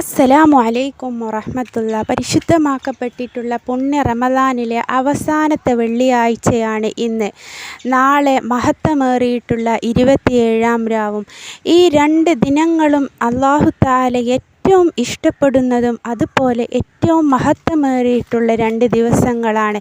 അസ്സലാമു അലൈക്കും വറഹ്മത്തുള്ള പരിശുദ്ധമാക്കപ്പെട്ടിട്ടുള്ള പുണ്യ റമദാനിലെ അവസാനത്തെ വെള്ളിയാഴ്ചയാണ് ഇന്ന്. നാളെ മഹത്വമേറിയിട്ടുള്ള ഇരുപത്തിയേഴാം രാവും. ഈ രണ്ട് ദിനങ്ങളും അള്ളാഹു താല ഏറ്റവും ഇഷ്ടപ്പെടുന്നതും അതുപോലെ ഏറ്റവും മഹത്വമേറിയിട്ടുള്ള രണ്ട് ദിവസങ്ങളാണ്.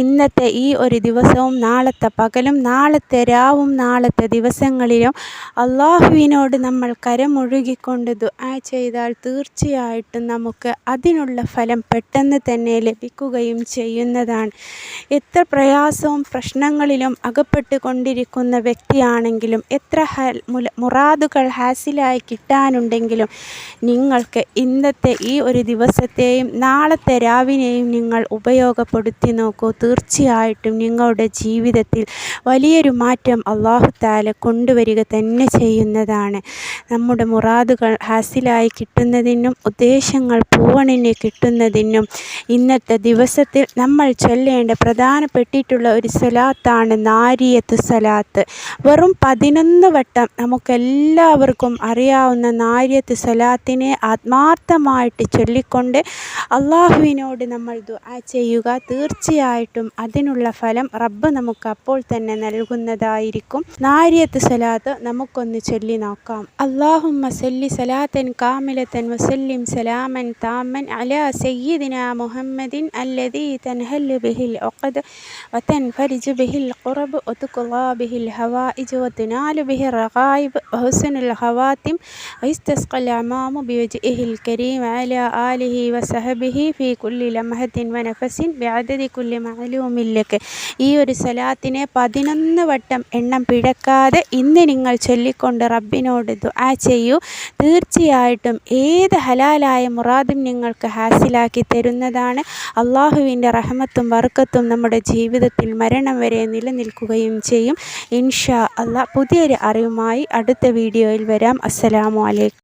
ഇന്നത്തെ ഈ ഒരു ദിവസവും നാളത്തെ പകലും നാളത്തെ രാവും നാളത്തെ ദിവസങ്ങളിലും അള്ളാഹുവിനോട് നമ്മൾ കരമൊഴുകിക്കൊണ്ട് ദുആ ചെയ്താൽ തീർച്ചയായിട്ടും നമുക്ക് അതിനുള്ള ഫലം പെട്ടെന്ന് തന്നെ ലഭിക്കുകയും ചെയ്യുന്നതാണ്. എത്ര പ്രയാസവും പ്രശ്നങ്ങളിലും അകപ്പെട്ട് കൊണ്ടിരിക്കുന്ന വ്യക്തിയാണെങ്കിലും എത്ര മുറാദുകൾ ഹാസിലായി കിട്ടാനുണ്ടെങ്കിലും നിങ്ങൾക്ക് ഇന്നത്തെ ഈ ഒരു ദിവസത്തെയും നാളത്തെ രാവിനെയും നിങ്ങൾ ഉപയോഗപ്പെടുത്തി നോക്കൂ. തീർച്ചയായിട്ടും നിങ്ങളുടെ ജീവിതത്തിൽ വലിയൊരു മാറ്റം അള്ളാഹു താല കൊണ്ടുവരിക തന്നെ ചെയ്യുന്നതാണ്. നമ്മുടെ മുറാദുകൾ ഹാസിലായി കിട്ടുന്നതിനും ഉദ്ദേശങ്ങൾ പൂവണിന് കിട്ടുന്നതിനും ഇന്നത്തെ ദിവസത്തിൽ നമ്മൾ ചൊല്ലേണ്ട പ്രധാനപ്പെട്ടിട്ടുള്ള ഒരു സ്വലാത്താണ് നാരിയത്ത് സലാത്ത്. വെറും പതിനൊന്ന് വട്ടം നമുക്കെല്ലാവർക്കും അറിയാവുന്ന നാരിയത്ത് സ്വലാത്തിനെ ആത്മാർത്ഥമായിട്ട് ചൊല്ലിക്കൊണ്ട് അള്ളാഹുവിനോട് നമ്മൾ ദുആ ചെയ്യുക തീർച്ചയായിട്ടും അതിനുള്ള ഫലം റബ്ബ് നമുക്ക് അപ്പോൾ തന്നെ നൽകുന്നതായിരിക്കും നാരിയത്ത് സ്വലാത്ത് നമുക്കൊന്ന് ചൊല്ലി നോക്കാം അള്ളാഹുമ്മ സല്ലി സലാത്തൻ കാമിലത്തൻ വസല്ലിം സലാമൻ താമൻ അലാ സയ്യിദിന മുഹമ്മദിൻ അല്ലദീ തൻഹല്ലു ബിഹിൽ ഉഖദ് وتنفرج به القرب وتقضى به الهوائج وتنال به الرغائب وحسن الخواتم ويستسقى الأمام بوجهه الكريم على آله وصحبه في كل لمحة ونفس بعدد كل معلوم لك ഈ ഒരു സലാത്തിനെ പതിനൊന്ന് വട്ടം എണ്ണം പിഴക്കാതെ ഇന്ന് നിങ്ങൾ ചൊല്ലിക്കൊണ്ട് റബ്ബിനോട് ദുആ ചെയ്യൂ തീർച്ചയായിട്ടും ഏത് ഹലാലായ മുറാദും നിങ്ങൾക്ക് ഹാസിലാക്കി തരുന്നതാണ് അള്ളാഹുവിൻ്റെ റഹമത്തും വർക്കത്തും നമ്മുടെ ജീവിതത്തിൽ മരണം വരെ നിലനിൽക്കുകയും ചെയ്യും ഇൻഷാ അള്ളാഹ് പുതിയൊരു അറിവുമായി അടുത്ത വീഡിയോയിൽ വരാം അസ്സലാമു അലൈക്കും